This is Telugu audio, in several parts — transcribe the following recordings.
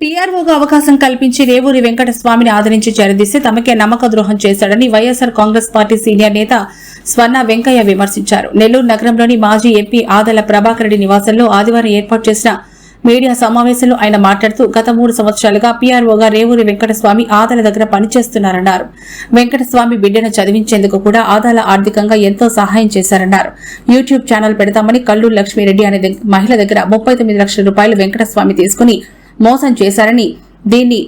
టీఆర్ఓగా అవకాశం కల్పించి రేవూరి వెంకటస్వామిని ఆదరించి చేరదీస్తే తమకే నమ్మక ద్రోహం చేశాడని వైఎస్సార్ కాంగ్రెస్ పార్టీ సీనియర్ నేత స్వర్ణ వెంకయ్య విమర్శించారు. నెల్లూరు నగరంలోని మాజీ ఎంపీ ఆదల ప్రభాకర్ రెడ్డి నివాసంలో ఆదివారం ఏర్పాటు చేసిన మీడియా సమావేశంలో ఆయన మాట్లాడుతూ గత మూడు సంవత్సరాలుగా పీఆర్ఓగా రేవూరి వెంకటస్వామి ఆదాల దగ్గర పనిచేస్తున్నారన్నారు. వెంకటస్వామి బిడ్డను చదివించేందుకు కూడా ఆదాల ఆర్థికంగా ఎంతో సహాయం చేశారన్నారు. యూట్యూబ్ ఛానల్ పెడతామని కల్లూరు లక్ష్మీరెడ్డి అనే మహిళ దగ్గర ముప్పై తొమ్మిది లక్షల రూపాయలు వెంకటస్వామి తీసుకుని మోసం చేశారని దీన్ని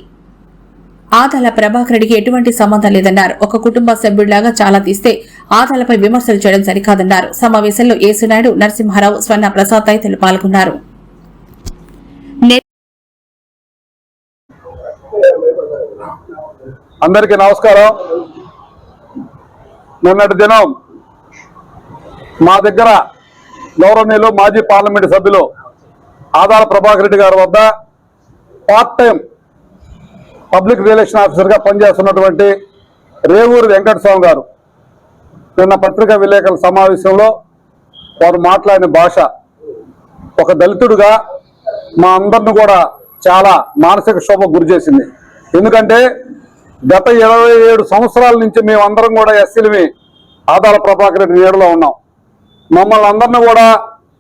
ఆదాల ప్రభాకర్ రెడ్డికి ఎటువంటి సంబంధం లేదన్నారు. ఒక కుటుంబ సభ్యుడిలాగా చాలా తీస్తే ఆదాలపై విమర్శలు చేయడం సరికాదన్నారు. సమావేశంలో ఏసునాయుడు నరసింహారావు స్వర్ణ ప్రసాద్ తదితరులు పాల్గొన్నారు. అందరికీ నమస్కారం. నిన్నటి దినం మా దగ్గర గౌరవనీయులు మాజీ పార్లమెంటు సభ్యులు ఆదాల ప్రభాకర్ రెడ్డి గారి వద్ద పార్ట్ టైం పబ్లిక్ రిలేషన్ ఆఫీసర్గా పనిచేస్తున్నటువంటి రేవూరి వెంకటస్వామి గారు. నిన్న పత్రికా విలేకరుల సమావేశంలో వారు మాట్లాడిన భాష ఒక దళితుడుగా మా అందరిని కూడా చాలా మానసిక శోభ గురి చేసింది. ఎందుకంటే గత ఇరవై ఏడు సంవత్సరాల నుంచి మేమందరం కూడా ఎస్సీలమి ఆదాల ప్రభాకర్ రెడ్డి నీడలో ఉన్నాం. మమ్మల్ని అందరిని కూడా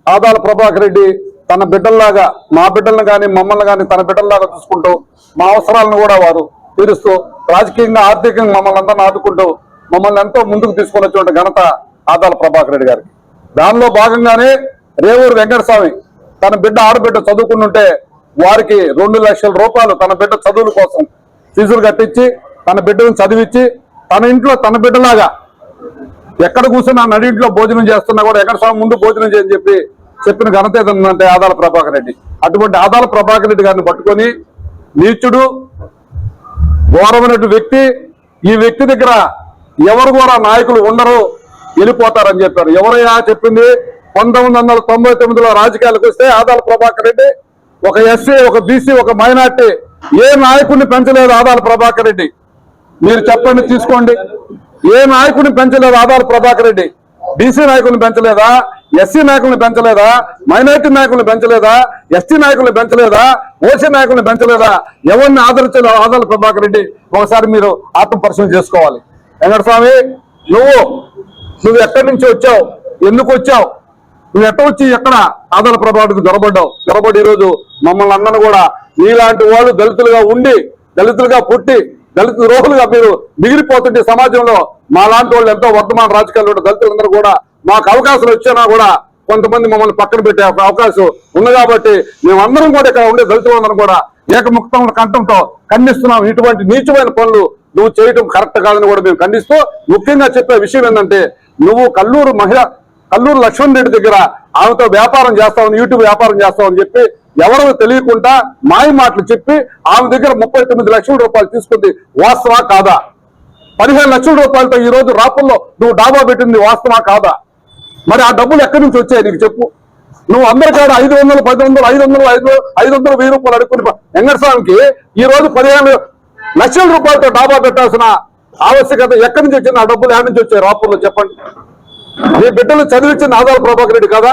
ఆదాల ప్రభాకర్ రెడ్డి తన బిడ్డల్లాగా మా బిడ్డలను కానీ మమ్మల్ని కానీ తన బిడ్డల్లాగా చూసుకుంటూ మా అవసరాలను కూడా వారు తీరుస్తూ రాజకీయంగా ఆర్థికంగా మమ్మల్ని అందరిని ఆదుకుంటూ మమ్మల్ని ఎంతో ముందుకు తీసుకుని వచ్చినటువంటి ఘనత ఆదాల ప్రభాకర్ రెడ్డి గారికి. దానిలో భాగంగానే రేవూరు వెంకటస్వామి తన బిడ్డ ఆడబిడ్డ చదువుకుంటుంటే వారికి రెండు లక్షల రూపాయలు తన బిడ్డ చదువుల కోసం ఫీజులు కట్టించి తన బిడ్డను చదివించి తన ఇంట్లో తన బిడ్డలాగా ఎక్కడ కూర్చున్నా నడింట్లో భోజనం చేస్తున్నా కూడా ఎక్కడ స్వామి ముందు భోజనం చేయని చెప్పి చెప్పిన ఘనత ఏదంటే ఆదాల ప్రభాకర్ రెడ్డి. అటువంటి ఆదాల ప్రభాకర్ రెడ్డి గారిని పట్టుకొని నీచుడు ఘోరమైనటువంటి వ్యక్తి ఈ వ్యక్తి దగ్గర ఎవరు కూడా నాయకులు ఉండరు వెళ్ళిపోతారని చెప్పారు. ఎవరయ్యా చెప్పింది? పంతొమ్మిది వందల తొంభై తొమ్మిదిలో రాజకీయాలకు వస్తే ఆదాల ప్రభాకర్ రెడ్డి ఒక ఎస్సీ ఒక బీసీ ఒక మైనార్టీ ఏ నాయకుడిని పెంచలేదు ఆదాల ప్రభాకర్ రెడ్డి? మీరు చెప్పండి తీసుకోండి. ఏ నాయకుడిని పెంచలేదు ఆదాల ప్రభాకర్ రెడ్డి? బీసీ నాయకుడిని పెంచలేదా? ఎస్సీ నాయకుల్ని పెంచలేదా? మైనార్టీ నాయకుల్ని పెంచలేదా? ఎస్టీ నాయకుల్ని పెంచలేదా? ఓసీ నాయకుల్ని పెంచలేదా? ఎవరిని ఆదరించలేదు ఆదాల ప్రభాకర్ రెడ్డి? ఒకసారి మీరు ఆత్మపరిశీలన చేసుకోవాలి. వెంకటస్వామి నువ్వు నువ్వు ఎక్కడి నుంచి వచ్చావు? ఎందుకు వచ్చావు? నువ్వు ఎట్ట వచ్చి ఎక్కడ ఆదాల ప్రభావితం దొరబడ్డావు? దొరబడి ఈరోజు మమ్మల్ని అందరిని కూడా నీలాంటి వాళ్ళు దళితులుగా ఉండి దళితులుగా పుట్టి దళిత రోహులుగా మీరు మిగిలిపోతుంటే సమాజంలో మా లాంటి వాళ్ళు ఎంతో వర్ధమాన రాజకీయాలు దళితులందరూ కూడా మాకు అవకాశం వచ్చినా కూడా కొంతమంది మమ్మల్ని పక్కన పెట్టే అవకాశం ఉంది కాబట్టి మేమందరం కూడా ఇక్కడ ఉండే దళితులందరం కూడా ఏకముక్తం కంఠంతో ఖండిస్తున్నాం. ఇటువంటి నీచమైన పనులు నువ్వు చేయటం కరెక్ట్ కాదని కూడా మేము ఖండిస్తూ ముఖ్యంగా చెప్పే విషయం ఏంటంటే నువ్వు కల్లూరు మహిళ కల్లూరు లక్ష్మణ్ రెడ్డి దగ్గర ఆమెతో వ్యాపారం చేస్తావని యూట్యూబ్ వ్యాపారం చేస్తావని చెప్పి ఎవరో తెలియకుండా మాయ మాటలు చెప్పి ఆమె దగ్గర ముప్పై తొమ్మిది లక్షల రూపాయలు తీసుకుంది. వాస్తవా కాదా? పదిహేను లక్షల రూపాయలతో ఈ రోజు రాపుల్లో నువ్వు డాబా పెట్టింది వాస్తవా కాదా? మరి ఆ డబ్బులు ఎక్కడి నుంచి వచ్చాయి నీకు చెప్పు? నువ్వు అందరికాడ ఐదు వందలు పది వందలు ఐదు వందలు ఐదు ఐదు వందలు వెయ్యి రూపాయలు అడుక్కుని వెంకటస్వామికి ఈ రోజు పదిహేను లక్షల రూపాయలతో డాబా పెట్టాల్సిన ఆవశ్యకత ఎక్కడి నుంచి వచ్చింది? ఆ డబ్బులు ఎక్కడి నుంచి వచ్చాయి? రాపూర్లో చెప్పండి. నీ బిడ్డలు చదివించిన ఆదాల ప్రభాకర్ రెడ్డి కాదా?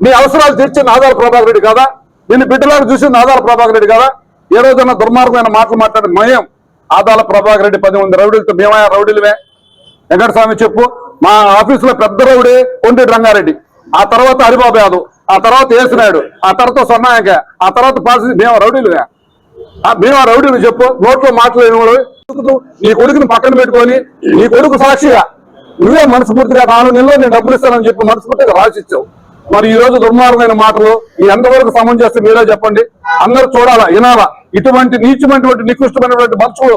నీ అవసరాలు తీర్చిన ఆదాల ప్రభాకర్ రెడ్డి కాదా? నిన్ను బిడ్డలను చూసిన ఆదాల ప్రభాకర్ రెడ్డి కదా? ఏ రోజైనా దుర్మార్గమైన మాటలు మాట్లాడిన మయం ఆదాల ప్రభాకర్ రెడ్డి పది మంది రౌడీలతో మేమయ్యా రౌడీలమే? వెంకటస్వామి చెప్పు. మా ఆఫీసులో పెద్ద రౌడే కొండి రంగారెడ్డి. ఆ తర్వాత హరిబాబు యాదవ్ ఆ తర్వాత ఏసునాయుడు ఆ తర్వాత సొన్నాయక ఆ తర్వాత పాల్సి మేము రౌడీలుగా ఆ మేము ఆ రౌడీలు చెప్పు నోట్లో మాట్లాడిన నీ కొడుకుని పక్కన పెట్టుకొని నీ కొడుకు సాక్షిగా. నువ్వే మనస్ఫూర్తిగా నాలుగు నెలలో నేను డబ్బులు ఇస్తానని చెప్పి మనస్ఫూర్తిగా రాసిచ్చావు. మరి ఈ రోజు దుర్మార్గమైన మాటలు ఈ ఎంతవరకు సమం చేస్తే మీరే చెప్పండి. అందరూ చూడాలా వినాలా. ఇటువంటి నీచమైనటువంటి నికృష్టమైనటువంటి మనుషులు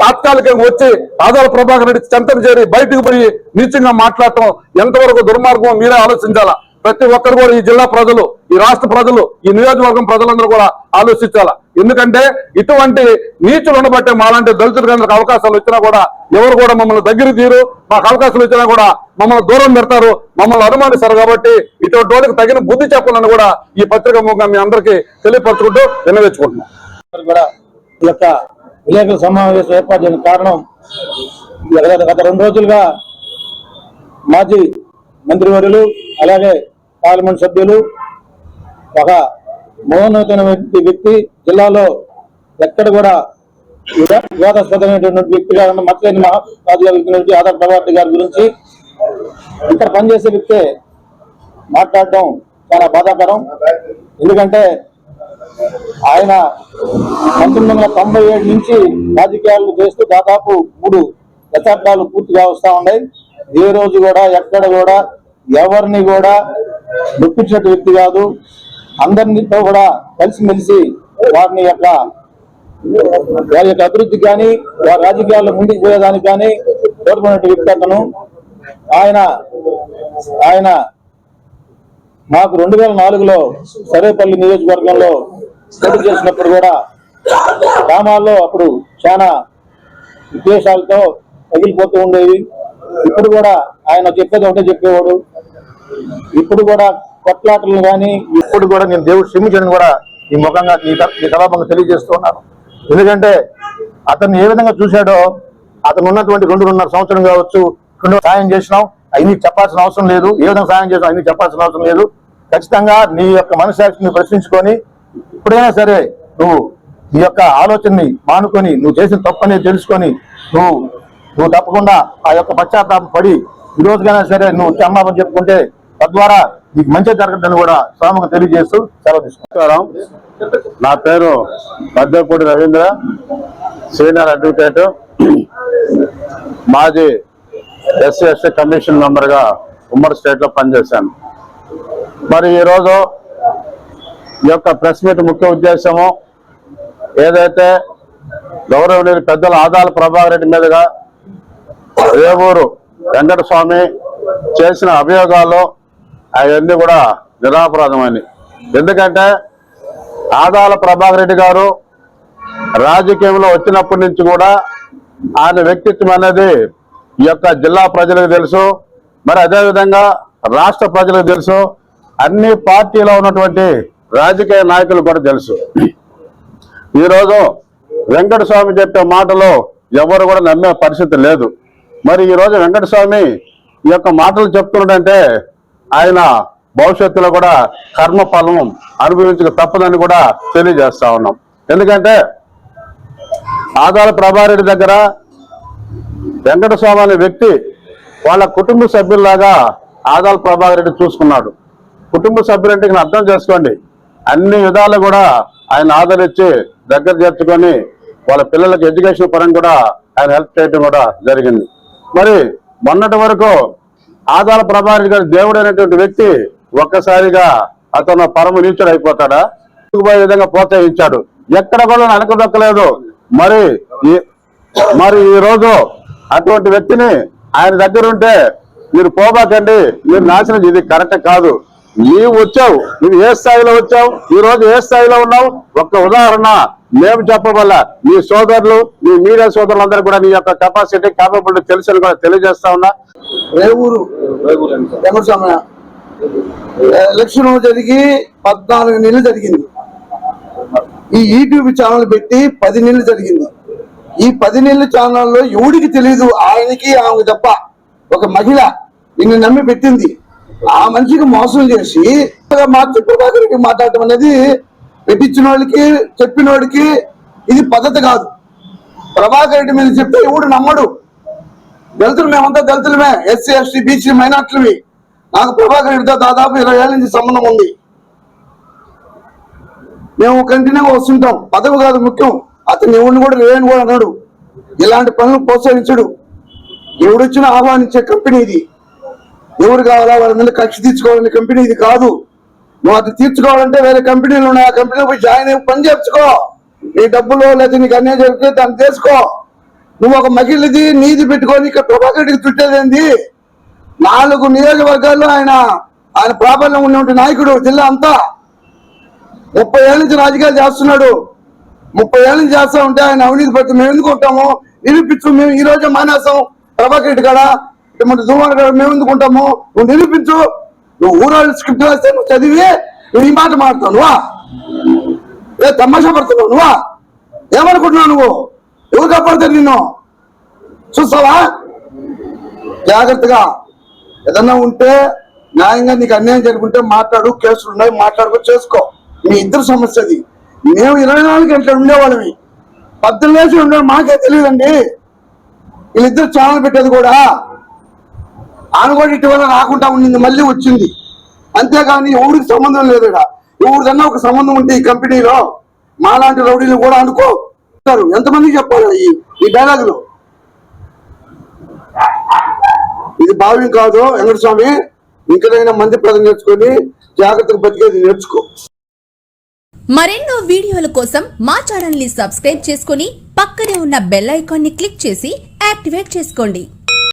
తాత్కాలికంగా వచ్చి ఆదాల ప్రభాకర్ రెడ్డి చెంతను చేరి బయటకు పోయి నీచంగా మాట్లాడటం ఎంతవరకు దుర్మార్గం మీరే ఆలోచించాలా? ప్రతి ఒక్కరు కూడా ఈ జిల్లా ప్రజలు ఈ రాష్ట్ర ప్రజలు ఈ నియోజకవర్గం ప్రజలందరూ కూడా ఆలోచించాలా? ఎందుకంటే ఇటువంటి నీచులు ఉండబట్టే మాలాంటి దళితులకు అవకాశాలు వచ్చినా కూడా ఎవరు కూడా మమ్మల్ని దగ్గర తీరు మాకు అవకాశాలు వచ్చినా కూడా మమ్మల్ని దూరం పెడతారు మమ్మల్ని అనుమానిస్తారు కాబట్టి ఇటువంటి వాళ్ళకి తగిన బుద్ధి చెప్పాలని కూడా ఈ పత్రిక ముఖంగా మీ అందరికీ తెలియపరచుకుంటూ వినవేచ్చుకుంటున్నాం కూడా ఈ యొక్క విలేకరుల సమావేశం ఏర్పాటు చేయడం కారణం గత రెండు రోజులుగా మాజీ మంత్రివర్యులు అలాగే పార్లమెంట్ సభ్యులు ఒక మహోన్నతమైన వ్యక్తి జిల్లాలో ఎక్కడ కూడా వివాదాస్పదమైనటువంటి వ్యక్తిగా ఉన్న మతలేని మహారాజు వ్యక్తి ఆధార్ ప్రభాకర్ గారి గురించి ఇక్కడ పనిచేసే వ్యక్తే మాట్లాడటం చాలా బాధాకరం. ఎందుకంటే ఆయన పంతొమ్మిది వందల తొంభై ఏడు నుంచి రాజకీయాలు చేస్తూ దాదాపు మూడు దశాబ్దాలు పూర్తిగా వస్తూ ఉన్నాయి. ఏ రోజు కూడా ఎక్కడ కూడా ఎవరిని కూడా నొప్పించినట్టు వ్యక్తి కాదు. అందరితో కూడా కలిసిమెలిసి వారిని యొక్క వారి యొక్క అభివృద్ధికి కానీ వారి రాజకీయాల్లో ముందుకు పోయేదానికి కానీ కోరుకునే వ్యక్తి అతను. ఆయన ఆయన మాకు రెండు వేల నాలుగులో సరేపల్లి నియోజకవర్గంలో పోటీ చేసినప్పుడు కూడా గ్రామాల్లో అప్పుడు చాలా ఉద్దేశాలతో తగిలిపోతూ ఉండేవి. ఇప్పుడు కూడా ఆయన చెప్పేది ఒకటే చెప్పేవాడు. ఇప్పుడు కూడా కొట్లాటలు కానీ ఇప్పుడు కూడా నేను దేవుడు క్షమించడం కూడా ఈ ముఖంగా ఈ త- ఈ సభాముఖంగా తెలియజేస్తున్నాను ఎందుకంటే అతను ఏ విధంగా చూశాడో అతను ఉన్నటువంటి రెండున్నర సంవత్సరం కావచ్చు రెండు సాయం చేసినాం అన్ని చెప్పాల్సిన అవసరం లేదు. ఏ విధంగా సాయం చేసినాం అన్ని చెప్పాల్సిన అవసరం లేదు. ఖచ్చితంగా నీ యొక్క మనసాక్షిని ప్రశ్నించుకొని ఇప్పుడైనా సరే నువ్వు నీ యొక్క ఆలోచనని మానుకొని నువ్వు చేసిన తప్పని తెలుసుకొని నువ్వు నువ్వు తప్పకుండా ఆ యొక్క పశ్చాత్తాపం పడి ఈ రోజుకైనా సరే నువ్వు క్షమాపణ చెప్పుకుంటే తద్వారా నీకు మంచి జరగదని కూడా స్వామికి తెలియజేస్తూ సెలవు తీసుకుంటాం నా పేరు పెద్దపూడి రవీంద్ర సీనియర్ అడ్వకేట్. మాజీ ఎస్సీ ఎస్టీ కమిషన్ మెంబర్గా ఉమ్మడి స్టేట్లో పనిచేశాను. మరి ఈరోజు ఈ యొక్క ప్రెస్ మీట్ ముఖ్య ఉద్దేశము ఏదైతే గౌరవనీయులు పెద్దల ఆదాల ప్రభాకర్ రెడ్డి మీదుగా రేవూరు వెంకటస్వామి చేసిన అభియోగాలు అవన్నీ కూడా నిరాపరాధమని ఎందుకంటే ఆదాల ప్రభాకర్ రెడ్డి గారు రాజకీయంలో వచ్చినప్పటి నుంచి కూడా ఆయన వ్యక్తిత్వం అనేది ఈ యొక్క జిల్లా ప్రజలకు తెలుసు మరి అదేవిధంగా రాష్ట్ర ప్రజలకు తెలుసు అన్ని పార్టీలో ఉన్నటువంటి రాజకీయ నాయకులు కూడా తెలుసు. ఈరోజు వెంకటస్వామి చెప్పే మాటలు ఎవరు కూడా నమ్మే పరిస్థితి లేదు. మరి ఈ రోజు వెంకటస్వామి ఈ యొక్క మాటలు చెప్తున్నాడంటే ఆయన భవిష్యత్తులో కూడా కర్మ ఫలం అనుభవించక తప్పదని కూడా తెలియజేస్తా ఉన్నాం. ఎందుకంటే ఆదాల ప్రభారెడ్డి దగ్గర వెంకటస్వామి అనే వ్యక్తి వాళ్ళ కుటుంబ సభ్యుల్లాగా ఆదాల ప్రభాకర్ రెడ్డి చూసుకున్నాడు. కుటుంబ సభ్యులంటే అర్థం చేసుకోండి. అన్ని విధాలు కూడా ఆయన ఆదరించి దగ్గర చేర్చుకొని వాళ్ళ పిల్లలకి ఎడ్యుకేషన్ పరంగా కూడా ఆయన హెల్ప్ చేయడం కూడా జరిగింది. మరి మొన్నటి వరకు ఆదాల ప్రభాకర్ గారి దేవుడు అనేటువంటి వ్యక్తి ఒక్కసారిగా అతను పరమ నీచుడు అయిపోతాడా? పోయే విధంగా ప్రోత్సహించాడు. ఎక్కడ కూడా అనకదొక్కలేదు మరి ఈ మరి ఈ రోజు అటువంటి వ్యక్తిని ఆయన దగ్గర ఉంటే మీరు పోబాకండి. మీరు నాశనం ఇది కరెక్ట్ కాదు. నీవు వచ్చావు నువ్వు ఏ స్థాయిలో వచ్చావు ఈ రోజు ఏ స్థాయిలో ఉన్నావు? ఒక్క ఉదాహరణ మేము చెప్పబల్ల. నీ సోదరులు నీ మీడియా సోదరులందరూ కూడా నీ యొక్క కెపాసిటీ క్యాపబిలిటీ తెలుసని కూడా తెలియజేస్తా ఉన్నా. రేవూరు ఎలక్షన్ జరిగి పద్నాలుగు నెలలు జరిగింది. ఈ యూట్యూబ్ ఛానల్ పెట్టి పది నెలలు జరిగింది. ఈ పది నెలల ఛానల్లో ఎవడికి తెలియదు ఆయనకి ఆమె తప్ప. ఒక మహిళ నిన్ను నమ్మి పెట్టింది. ఆ మనిషికి మోసం చేసి మార్చి ప్రభాకర్ మాట్లాడటం అనేది పెట్టించిన వాళ్ళకి చెప్పిన వాడికి ఇది పద్ధతి కాదు. ప్రభాకర్ రెడ్డి మీద చెప్తే ఎవడు నమ్మడు. దళితులు మేమంతా దళితులమే ఎస్సీ ఎస్టీ బీసీ మైనార్టీలవి నాకు ప్రభాకర్ రెడ్డితో దాదాపు ఇరవై ఏళ్ళ నుంచి సంబంధం ఉంది. మేము కంటిన్యూగా వస్తుంటాం. పదవి కాదు ముఖ్యం. అతను ఎవరిని కూడా లేని కూడా అన్నాడు ఇలాంటి పనులు ప్రోత్సహించడు. ఎవడొచ్చినా ఆహ్వానించే కంపెనీ ఇది. ఎవరు కావాలా? వాళ్ళ మీద కక్ష తీర్చుకోవాలని కంపెనీ ఇది కాదు. నువ్వు అది తీర్చుకోవాలంటే వేరే కంపెనీలు ఉన్నాయి. ఆ కంపెనీలో పోయి జాయిన్ అయ్యి పని చేర్చుకో నీ డబ్బులు లేదా నీకు అన్యాయం జరిగితే దాన్ని చేసుకో. నువ్వు ఒక మహిళది నీది పెట్టుకొని ఇక్కడ ప్రభాకర్ రెడ్డికి చుట్టేదేంది నాలుగు నియోజకవర్గాల్లో ఆయన ఆయన ప్రాబల్యం ఉన్నటువంటి నాయకుడు జిల్లా అంతా. ముప్పై ఏళ్ళ నుంచి రాజకీయాలు చేస్తున్నాడు. ముప్పై ఏళ్ళ నుంచి చేస్తా ఉంటే ఆయన అవినీతి పడుతుంది మేము ఎందుకు ఉంటాము? నిరూపించు మేము ఈ రోజు మానేస్తాం. ప్రభాకర్ రెడ్డి కాడ? మన మేము ఎందుకుంటాము? నువ్వు నిరూపించు. నువ్వు ఊరాళ్ళు స్క్రిప్ట్ రాస్తే నువ్వు చదివి నువ్వు ఈ మాట మాట్లాడు నువ్వా? ఏ తమాషా పడుతున్నావు నువ్వా? ఏమనుకుంటున్నావు నువ్వు? ఎవరు కాపాడుతారు నిన్ను? చూస్తావా? జాగ్రత్తగా. ఏదన్నా ఉంటే న్యాయంగా నీకు అన్యాయం జరుగుంటే మాట్లాడు కేసులు ఉన్నాయి మాట్లాడుకో చేసుకో. మీ ఇద్దరు సమస్య అది మేము ఇరవై నాలుగు గంటలు ఉండేవాళ్ళమి. పద్దెనిమిది వేసి ఉండడం మాకే తెలియదండి. వీళ్ళిద్దరు ఛానల్ పెట్టేది కూడా ఆమె కూడా ఇటీవల రాకుండా ఉండింది మళ్ళీ వచ్చింది. అంతేగాని ఎవరికి సంబంధం లేదు ఇక్కడ ఎవరిదన్నా ఒక సంబంధం ఉంటే ఈ కంపెనీలో మాలాంటి రౌడీలు కూడా అనుకో ఎంతమంది ఎంతమందికి చెప్పాలి ఈ ఈ డైలాగులు ఇది భావ్యం కాదు వెంకట స్వామి ఇంకనైనా మంది ప్రజలు నేర్చుకొని జాగ్రత్తగా బతికేది నేర్చుకో. మరెన్నో వీడియోల కోసం మా ఛానల్ని సబ్స్క్రైబ్ చేసుకుని పక్కనే ఉన్న బెల్ ఐకాన్ని క్లిక్ చేసి యాక్టివేట్ చేసుకోండి.